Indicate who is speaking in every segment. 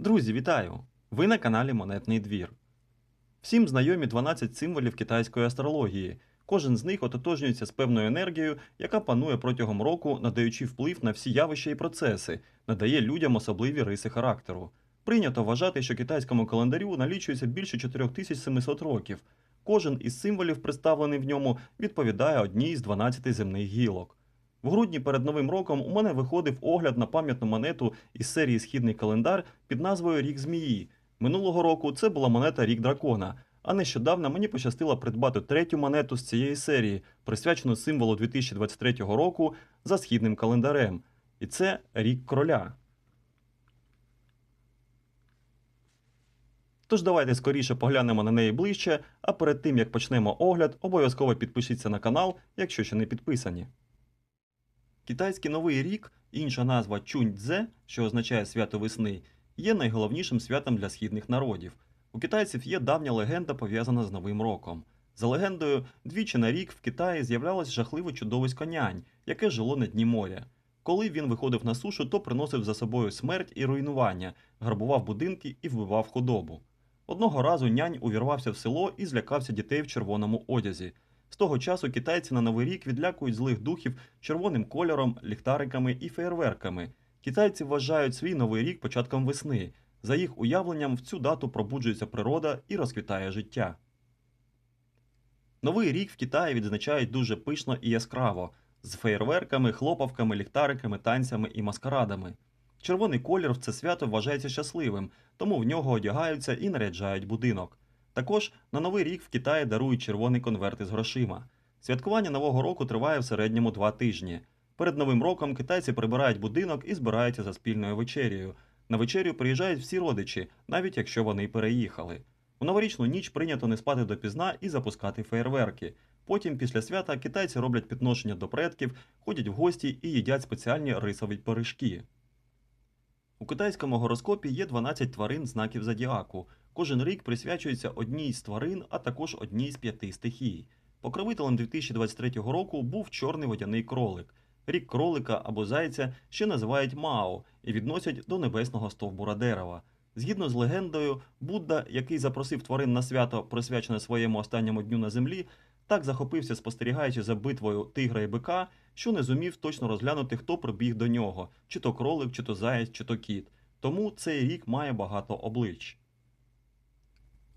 Speaker 1: Друзі, вітаю! Ви на каналі Монетний двір. Всім знайомі 12 символів китайської астрології. Кожен з них ототожнюється з певною енергією, яка панує протягом року, надаючи вплив на всі явища і процеси, надає людям особливі риси характеру. Прийнято вважати, що китайському календарю налічується більше 4700 років. Кожен із символів, представлений в ньому, відповідає одній з 12 земних гілок. В грудні перед новим роком у мене виходив огляд на пам'ятну монету із серії Східний календар під назвою Рік Змії. Минулого року це була монета Рік Дракона. А нещодавно мені пощастило придбати третю монету з цієї серії, присвячену символу 2023 року за східним календарем. І це рік кроля. Тож давайте скоріше поглянемо на неї ближче, а перед тим як почнемо огляд, обов'язково підпишіться на канал, якщо ще не підписані. Китайський новий рік, інша назва Чунь-Дзе, що означає свято весни, є найголовнішим святом для східних народів. У китайців є давня легенда, пов'язана з Новим роком. За легендою, двічі на рік в Китаї з'являлось жахливе чудовисько нянь, яке жило на дні моря. Коли він виходив на сушу, то приносив за собою смерть і руйнування, грабував будинки і вбивав худобу. Одного разу нянь увірвався в село і злякався дітей в червоному одязі. З того часу китайці на новий рік відлякують злих духів червоним кольором, ліхтариками і феєрверками. Китайці вважають свій новий рік початком весни. За їх уявленням, в цю дату пробуджується природа і розквітає життя. Новий рік в Китаї відзначають дуже пишно і яскраво, з феєрверками, хлопавками, ліхтариками, танцями і маскарадами. Червоний колір в це свято вважається щасливим, тому в нього одягаються і наряджають будинок. Також на новий рік в Китаї дарують червоний конверт із грошима. Святкування нового року триває в середньому два тижні. Перед новим роком китайці прибирають будинок і збираються за спільною вечерєю. На вечерю приїжджають всі родичі, навіть якщо вони переїхали. У новорічну ніч прийнято не спати допізна і запускати феєрверки. Потім, після свята, китайці роблять підношення до предків, ходять в гості і їдять спеціальні рисові пиріжки. У китайському гороскопі є 12 тварин знаків зодіаку. Кожен рік присвячується одній з тварин, а також одній з п'яти стихій. Покровителем 2023 року був чорний водяний кролик. Рік кролика або зайця ще називають Мао і відносять до небесного стовбура дерева. Згідно з легендою, Будда, який запросив тварин на свято, присвячене своєму останньому дню на землі, так захопився, спостерігаючи за битвою тигра і бика, що не зумів точно розглянути, хто прибіг до нього, чи то кролик, чи то заєць, чи то кіт. Тому цей рік має багато облич.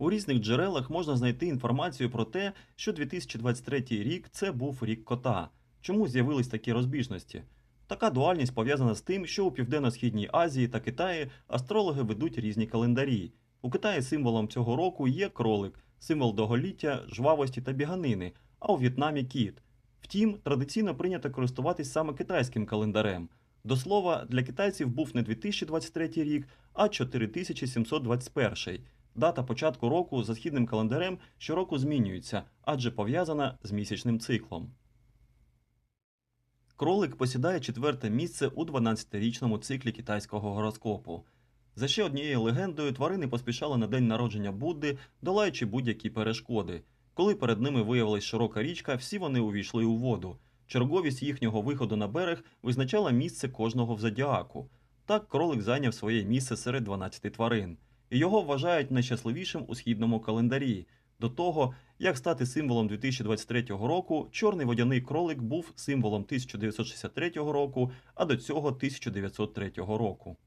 Speaker 1: У різних джерелах можна знайти інформацію про те, що 2023 рік це був рік кота. Чому з'явились такі розбіжності? Така дуальність пов'язана з тим, що у Південно-Східній Азії та Китаї астрологи ведуть різні календарі. У Китаї символом цього року є кролик, символ довголіття, жвавості та біганини, а у В'єтнамі кіт. Втім, традиційно прийнято користуватись саме китайським календарем. До слова, для китайців був не 2023 рік, а 4721. Дата початку року за східним календарем щороку змінюється, адже пов'язана з місячним циклом. Кролик посідає четверте місце у 12-річному циклі китайського гороскопу. За ще однією легендою, тварини поспішали на день народження Будди, долаючи будь-які перешкоди. Коли перед ними виявилась широка річка, всі вони увійшли у воду. Черговість їхнього виходу на берег визначала місце кожного в зодіаку. Так кролик зайняв своє місце серед 12 тварин, і його вважають найщасливішим у східному календарі. До того, як стати символом 2023 року, чорний водяний кролик був символом 1963 року, а до цього 1903 року.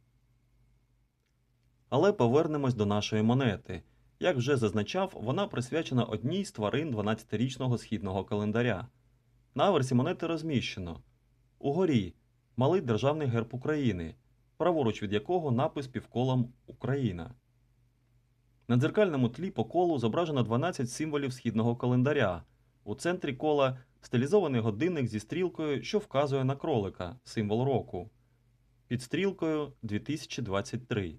Speaker 1: Але повернемось до нашої монети. Як вже зазначав, вона присвячена одній з тварин 12-річного східного календаря. На аверсі монети розміщено угорі малий державний герб України, праворуч від якого напис півколом Україна. На дзеркальному тлі по колу зображено 12 символів східного календаря. У центрі кола стилізований годинник зі стрілкою, що вказує на кролика, символ року. Під стрілкою 2023.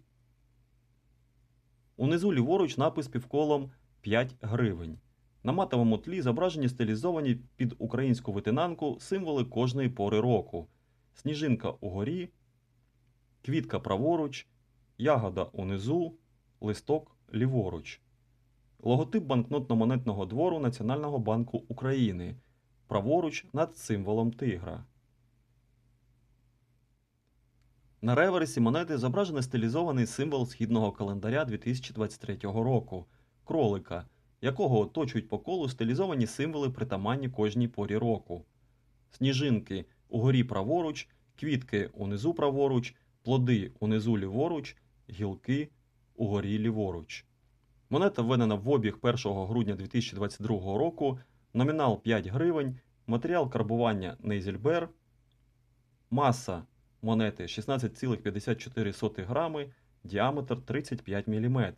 Speaker 1: Унизу ліворуч напис півколом 5 гривень. На матовому тлі зображені стилізовані під українську витинанку символи кожної пори року: сніжинка угорі, квітка праворуч, ягода унизу, листок ліворуч. Логотип банкнотно-монетного двору Національного банку України. Праворуч над символом тигра. На реверсі монети зображений стилізований символ східного календаря 2023 року кролика, якого оточують по колу стилізовані символи притаманні кожній порі року. Сніжинки угорі праворуч, квітки унизу праворуч, плоди унизу ліворуч, гілки угорі ліворуч. Монета введена в обіг 1 грудня 2022 року, номінал 5 гривень, матеріал карбування Нейзельбер, маса монети 16,54 грами, діаметр 35 мм.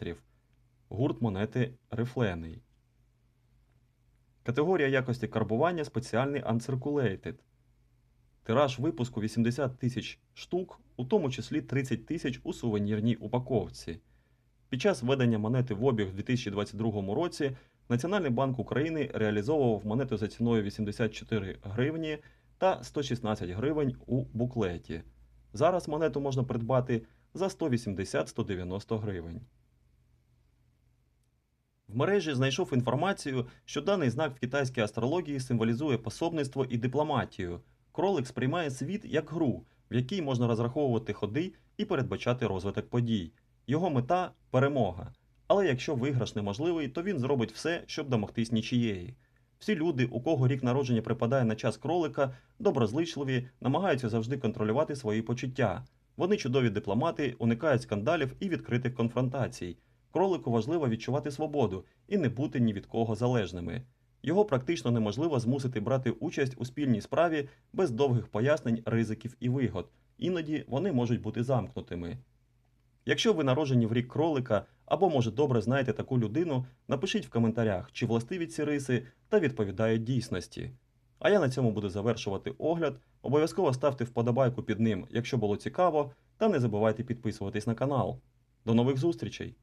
Speaker 1: Гурт монети рифлений. Категорія якості карбування спеціальний Uncirculated. Тираж випуску 80 тисяч штук, у тому числі 30 тисяч у сувенірній упаковці. Під час введення монети в обіг у 2022 році Національний банк України реалізовував монету за ціною 84 гривні та 116 гривень у буклеті. Зараз монету можна придбати за 180-190 гривень. В мережі знайшов інформацію, що даний знак в китайській астрології символізує пособництво і дипломатію. Кролик сприймає світ як гру, в якій можна розраховувати ходи і передбачати розвиток подій. Його мета перемога. Але якщо виграш неможливий, то він зробить все, щоб домогтись нічієї. Всі люди, у кого рік народження припадає на час кролика, доброзичливі, намагаються завжди контролювати свої почуття. Вони чудові дипломати, уникають скандалів і відкритих конфронтацій. Кролику важливо відчувати свободу і не бути ні від кого залежними. Його практично неможливо змусити брати участь у спільній справі без довгих пояснень, ризиків і вигод. Іноді вони можуть бути замкнутими. Якщо ви народжені в рік кролика або, може, добре знаєте таку людину, напишіть в коментарях, чи властиві ці риси та відповідають дійсності. А я на цьому буду завершувати огляд. Обов'язково ставте вподобайку під ним, якщо було цікаво, та не забувайте підписуватись на канал. До нових зустрічей!